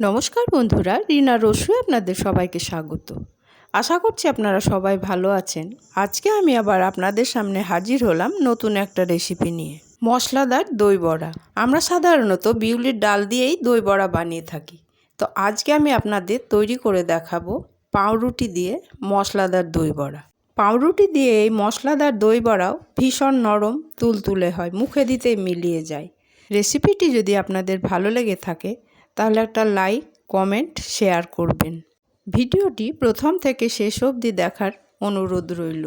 নমস্কার বন্ধুরা, রিনা রসু আপনাদের সবাইকে স্বাগত। আশা করছি আপনারা সবাই ভালো আছেন। আজকে আমি আবার আপনাদের সামনে হাজির হলাম নতুন একটা রেসিপি নিয়ে। মশলাদার দই বড়া। আমরা সাধারণত বিউলির ডাল দিয়েই দই বড়া বানিয়ে থাকি। তো আজকে আমি আপনাদের তৈরি করে দেখাবো পাউরুটি দিয়ে মশলাদার দই বড়া। পাউরুটি দিয়ে এই মশলাদার দই বড়াও ভীষণ নরম, তুলতুলে হয়, মুখে দিতে মিলিয়ে যায়। রেসিপিটি যদি আপনাদের ভালো লেগে থাকে তাহলে একটা লাইক কমেন্ট শেয়ার করবেন। ভিডিওটি প্রথম থেকে শেষ অবধি দেখার অনুরোধ রইল।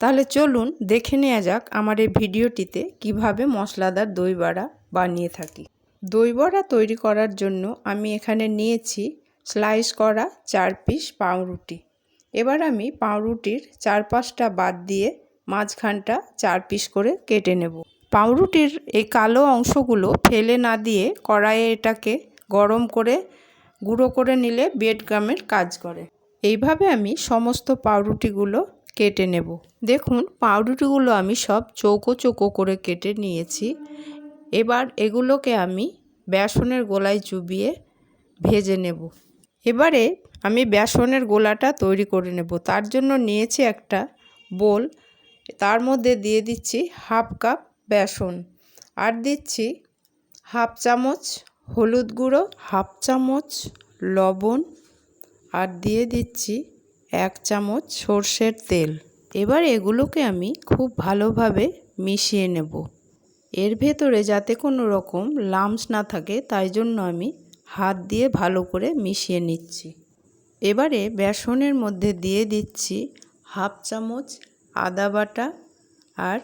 তাহলে চলুন দেখে নেওয়া যাক আমার এই ভিডিওটিতে কীভাবে মশলাদার দই বড়া বানিয়ে থাকি। দই বড়া তৈরি করার জন্য আমি এখানে নিয়েছি স্লাইস করা চার পিস পাউরুটি। এবার আমি পাউরুটির চার পাঁচটা বাদ দিয়ে মাঝখানটা চার পিস করে কেটে নেব। পাউরুটির এই কালো অংশগুলো ফেলে না দিয়ে কড়াইয়ে এটাকে গরম করে, গুঁড়ো করে নিলে বেড গামের কাজ করে। এইভাবে আমি সমস্ত পাউরুটিগুলো কেটে নেব। দেখুন, পাউরুটিগুলো আমি সব চৌকো চৌকো করে কেটে নিয়েছি। এবার এগুলোকে আমি বেসনের গোলায় চুবিয়ে ভেজে নেব। এবারে আমি বেসনের গোলাটা তৈরি করে নেব। তার জন্য নিয়েছি একটা বোল। তার মধ্যে দিয়ে দিচ্ছি হাফ কাপ বেসন। আর দিচ্ছি হাফ চামচ হলুদ গুঁড়ো, হাফ চামচ লবণ আর দিয়ে দিচ্ছি এক চামচ সর্ষের তেল। এবার এগুলোকে আমি খুব ভালোভাবে মিশিয়ে নেব। এর ভেতরে যাতে কোনো রকম লামস না থাকে, তাই জন্য আমি হাত দিয়ে ভালো করে মিশিয়ে নিচ্ছি। এবারে বেসনের মধ্যে দিয়ে দিচ্ছি হাফ চামচ আদা বাটা আর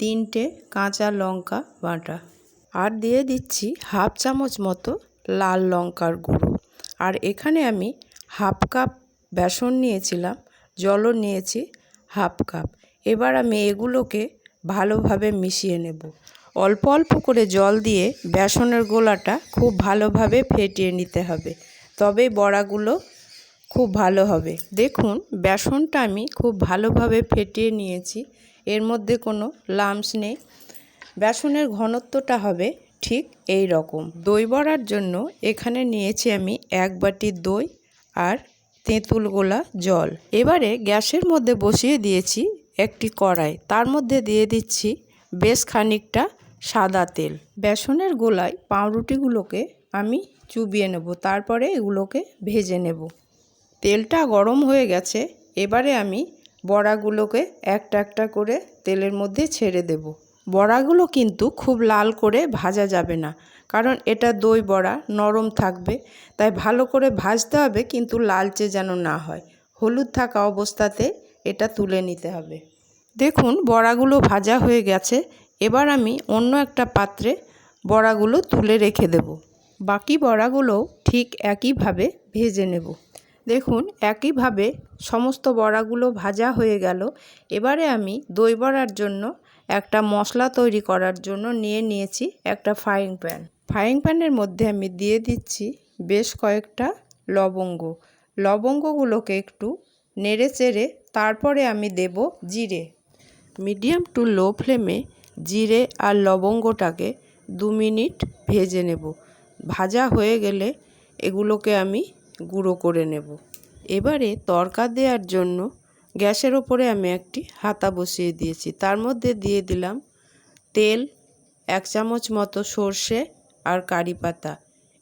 তিনটে কাঁচা লঙ্কা বাটা। আর দিয়ে দিচ্ছি হাফ চামচ মতো লাল লঙ্কার গুঁড়ো। আর এখানে আমি হাফ কাপ বেসন নিয়েছিলাম, জলও নিয়েছি হাফ কাপ। এবার আমি এগুলোকে ভালোভাবে মিশিয়ে নেব। অল্প অল্প করে জল দিয়ে বেসনের গোলাটা খুব ভালোভাবে ফেটিয়ে নিতে হবে। তবেই বড়াগুলো খুব ভালো হবে। দেখুন, বেসনটা আমি খুব ভালোভাবে ফেটিয়ে নিয়েছি। এর মধ্যে কোনো লামস নেই। বেসনের ঘনত্বটা হবে ঠিক এই রকম। দই বড়ার জন্য এখানে নিয়েছি আমি এক বাটি দই আর তেঁতুল গোলা জল। এবারে গ্যাসের মধ্যে বসিয়ে দিয়েছি একটি কড়াই। তার মধ্যে দিয়ে দিচ্ছি বেশ খানিকটা সাদা তেল। বেসনের গোলায় পাউরুটিগুলোকে আমি চুবিয়ে নেব, তারপরে এগুলোকে ভেজে নেব। তেলটা গরম হয়ে গেছে, এবারে আমি বড়াগুলোকে একটা একটা করে তেলের মধ্যে ছেড়ে দেব। বড়াগুলো কিন্তু খুব লাল করে ভাজা যাবে না, কারণ এটা দই বড়া, নরম থাকবে। তাই ভালো করে ভাজতে হবে, কিন্তু লালচে যেন না হয়। হলুদ থাকা অবস্থাতে এটা তুলে নিতে হবে। দেখুন, বড়াগুলো ভাজা হয়ে গেছে। এবার আমি অন্য একটা পাত্রে বড়াগুলো তুলে রেখে দেব। বাকি বড়াগুলোও ঠিক একইভাবে ভেজে নেব। দেখুন, একইভাবে সমস্ত বড়াগুলো ভাজা হয়ে গেল। এবারে আমি দই বড়ার জন্য একটা মশলা তৈরি করার জন্য নিয়ে নিয়েছি একটা ফ্রাইং প্যান ফ্রাইং প্যানের মধ্যে আমি দিয়ে দিচ্ছি বেশ কয়েকটা লবঙ্গ। লবঙ্গগুলোকে একটু নেড়ে চেড়ে তারপরে আমি দেব জিরে। মিডিয়াম টু লো ফ্লেমে জিরে আর লবঙ্গটাকে দু মিনিট ভেজে নেব। ভাজা হয়ে গেলে এগুলোকে আমি গুঁড়ো করে নেব। এবারে তরকা দেওয়ার জন্য গ্যাসের ওপরে আমি একটি হাতা বসিয়ে দিয়েছি। তার মধ্যে দিয়ে দিলাম তেল, এক চামচ মতো সর্ষে আর কারি পাতা।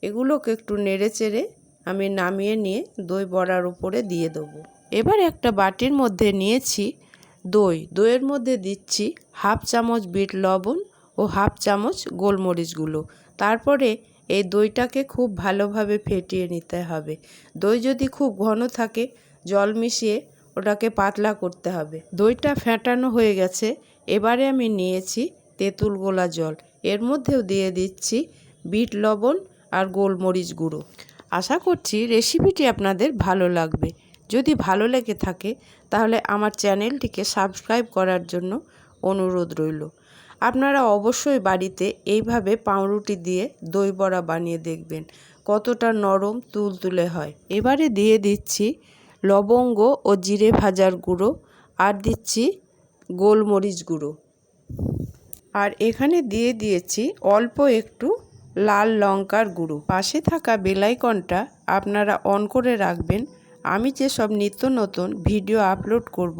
এগুলোকে একটু নেড়ে চেড়ে আমি নামিয়ে নিয়ে দই বড়ার উপরে দিয়ে দেবো। এবার একটা বাটির মধ্যে নিয়েছি দই। দইয়ের মধ্যে দিচ্ছি হাফ চামচ বিট লবণ ও হাফ চামচ গোলমরিচগুলো। তারপরে এই দইটাকে খুব ভালোভাবে ফেটিয়ে নিতে হবে। দই যদি খুব ঘন থাকে, জল মিশিয়ে ওটাকে পাতলা করতে হবে। দইটা ফেটানো হয়ে গেছে। এবারে আমি নিয়েছি তেঁতুল গোলা জল। এর মধ্যেও দিয়ে দিচ্ছি বিট লবণ আর গোলমরিচ গুঁড়ো। আশা করছি রেসিপিটি আপনাদের ভালো লাগবে। যদি ভালো লেগে থাকে, তাহলে আমার চ্যানেলটিকে সাবস্ক্রাইব করার জন্য অনুরোধ রইল। আপনারা অবশ্যই বাড়িতে এইভাবে পাউরুটি দিয়ে দই বড়া বানিয়ে দেখবেন কতটা নরম তুলতুলে হয়। এবারে দিয়ে দিচ্ছি লবঙ্গ ও জিরে ভাজার গুঁড়ো, আর দিচ্ছি গোলমরিচ গুঁড়ো। আর এখানে দিয়ে দিয়েছি অল্প একটু লাল লঙ্কার গুঁড়ো। পাশে থাকা বেলাইকনটা আপনারা অন করে রাখবেন। আমি যেসব নিত্য নতুন ভিডিও আপলোড করব,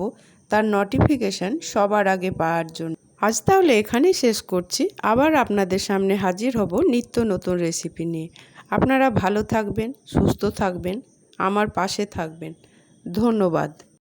তার নোটিফিকেশান সবার আগে পাওয়ার জন্য। আজ তাহলে এখানেই শেষ করছি। আবার আপনাদের সামনে হাজির হব নিত্য নতুন রেসিপি নিয়ে। আপনারা ভালো থাকবেন, সুস্থ থাকবেন, আমার পাশে থাকবেন। ধন্যবাদ।